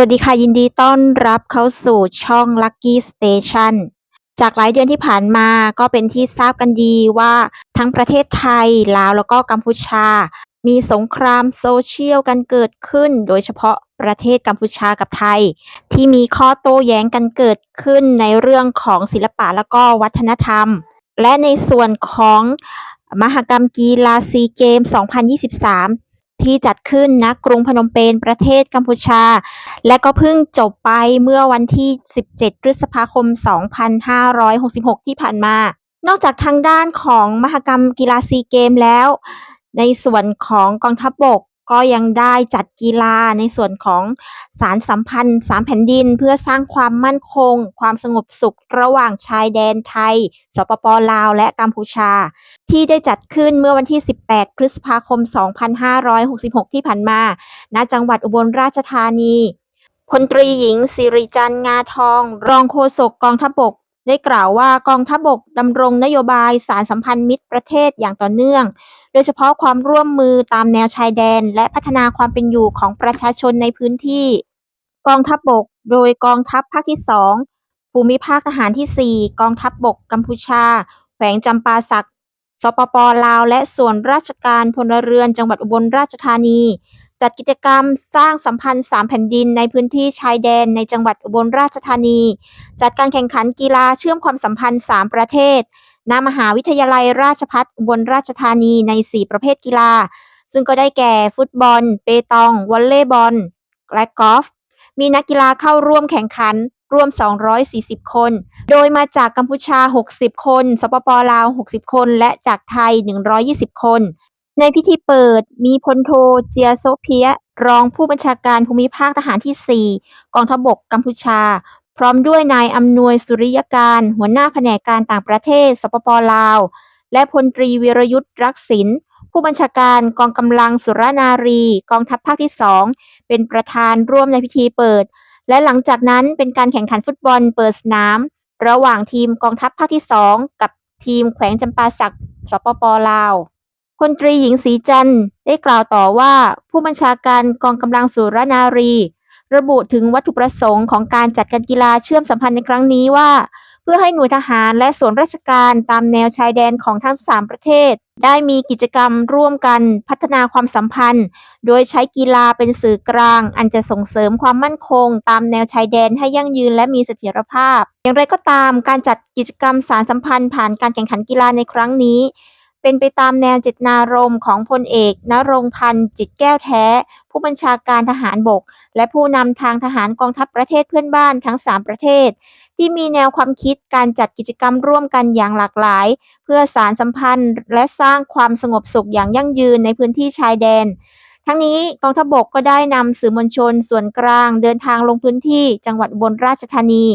วัสดีค่ะ ยินดีต้อนรับเข้าสู่ช่อง Lucky Station จากหลายเดือนที่ผ่านมาก็เป็นที่ทราบกันดีว่าทั้งประเทศไทย ลาวแล้วก็กัมพูชา มีสงครามโซเชียลกันเกิดขึ้น โดยเฉพาะประเทศกัมพูชากับไทย ที่มีข้อโต้แย้งกันเกิดขึ้นในเรื่องของศิลปะแล้วก็วัฒนธรรม และในส่วนของมหกรรมกีฬาซีเกม 2023 ที่จัดขึ้นณกรุงพนมเปญประเทศกัมพูชา และก็เพิ่งจบไปเมื่อวันที่ 17 พฤษภาคม 2566 ที่ผ่านมา นอกจากทางด้านของมหกรรมกีฬาซีเกมแล้ว ในส่วนของกองทัพบบก ก็ยังได้จัดกีฬาในส่วนของสารสัมพันธ์สามแผ่นดิน เพื่อสร้างความมั่นคง ความสงบสุขระหว่างชายแดนไทย สปปลาว และกัมพูชา ที่ได้จัดขึ้นเมื่อวันที่ 18 พฤษภาคม 2566 ที่ผ่านมา ณ จังหวัดอุบลราชธานีพลตรีหญิงสิริจันทร์งาทอง รองโฆษกกองทัพบกได้กล่าวว่ากองทัพบกดำรงนโยบายสารสัมพันธ์มิตรประเทศอย่างต่อเนื่อง ดยเฉพาะความร่วมมือตามแนวชายแดน และพัฒนาความเป็นอยู่ของประชาชนในพื้นที่ กองทัพบกโดยกองทัพภาคที่ 2 ภูมิภาคทหารที่ 4 กองทัพบกกัมพูชา แขวงจำปาสัก สปปลาว และส่วนราชการพลเรือนจังหวัดอุบลราชธานี จัดกิจกรรมสร้างสัมพันธ์สามแผ่นดินในพื้นที่ชายแดนในจังหวัดอุบลราชธานี จัดการแข่งขันกีฬาเชื่อมความสัมพันธ์3ประเทศ ณมหาวิทยาลัยราชภัฏอุบลราชธานีใน 4 ประเภทกีฬา ซึ่งก็ได้แก่ฟุตบอล เปตอง วอลเลย์บอล และกอล์ฟ มีนักกีฬาเข้าร่วมแข่งขันรวม 240 คน โดยมาจากกัมพูชา 60 คน สปปลาว 60 คน และจากไทย 120 คน ในพิธีเปิดมีพลโทเจียโซเพีย รองผู้บัญชาการภูมิภาคทหารที่ 4 กองทัพบกกัมพูชา พร้อมด้วยนายอำนวยสุริยการ หัวหน้าแผนกการต่างประเทศสปปลาว และพลตรีวีรยุทธ์รักษิณผู้บัญชาการกองกำลังสุรนารี กองทัพภาคที่ 2 เป็นประธานร่วมในพิธีเปิด และหลังจากนั้นเป็นการแข่งขันฟุตบอลเปิดสนาม ระหว่างทีมกองทัพภาคที่ 2 กับทีมแขวงจำปาสักสปปลาวพลตรีหญิงศรีจันทร์ได้กล่าวต่อว่าผู้บัญชาการกองกำลังสุรนารี ระบุถึงวัตถุประสงค์ของการจัดการกีฬาเชื่อมสัมพันธ์ในครั้งนี้ว่า เพื่อให้หน่วยทหารและส่วนราชการตามแนวชายแดนของทั้ง 3 ประเทศ ได้มีกิจกรรมร่วมกันพัฒนาความสัมพันธ์ โดยใช้กีฬาเป็นสื่อกลาง อันจะส่งเสริมความมั่นคง ตามแนวชายแดนให้ยั่งยืนและมีเสถียรภาพ อย่างไรก็ตามการจัดกิจกรรมสารสัมพันธ์ผ่านการแข่งขันกีฬาในครั้งนี้ เป็นไปตามแนวเจตนารมณ์ของพลเอกนรงพันธ์จิตแก้วแท้ ผู้บัญชาการทหารบก และผู้นำทางทหารกองทัพประเทศเพื่อนบ้านทั้ง 3 ประเทศ ที่มีแนวความคิดการจัดกิจกรรมร่วมกันอย่างหลากหลาย เพื่อสารสัมพันธ์ และสร้างความสงบสุขอย่างยั่งยืนในพื้นที่ชายแดนทั้งนี้กองทัพบกก็ได้นำสื่อมวลชนส่วนกลางเดินทางลงพื้นที่จังหวัดบลราชธานี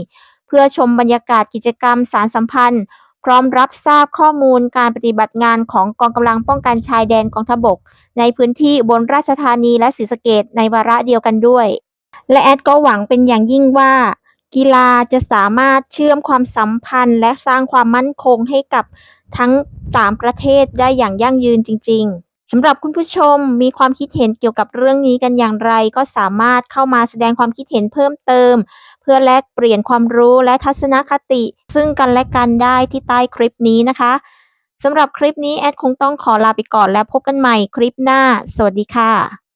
เพื่อชมบรรยากาศกิจกรรมสารสัมพันธ์ พร้อมรับทราบข้อมูลการปฏิบัติงานของกองกำลังป้องกันชายแดนกองทัพบก ในพื้นที่บนราชธานีและศรีสะเกดในวาระเดียวกันด้วย และแอดก็หวังเป็นอย่างยิ่งว่า กีฬาจะสามารถเชื่อมความสัมพันธ์ และสร้างความมั่นคงให้กับทั้ง 3 ประเทศได้อย่างยั่งยืนจริง ๆ สำหรับคุณผู้ชมมีความคิดเห็นเกี่ยวกับเรื่องนี้กันอย่างไร ก็สามารถเข้ามาแสดงความคิดเห็นเพิ่มเติม เพื่อแลกเปลี่ยนความรู้และทัศนคติ ซึ่งกันและกันได้ที่ใต้คลิปนี้นะคะสำหรับคลิปนี้แอดคงต้องขอลาไปก่อนแล้วพบกันใหม่คลิปหน้า สวัสดีค่ะ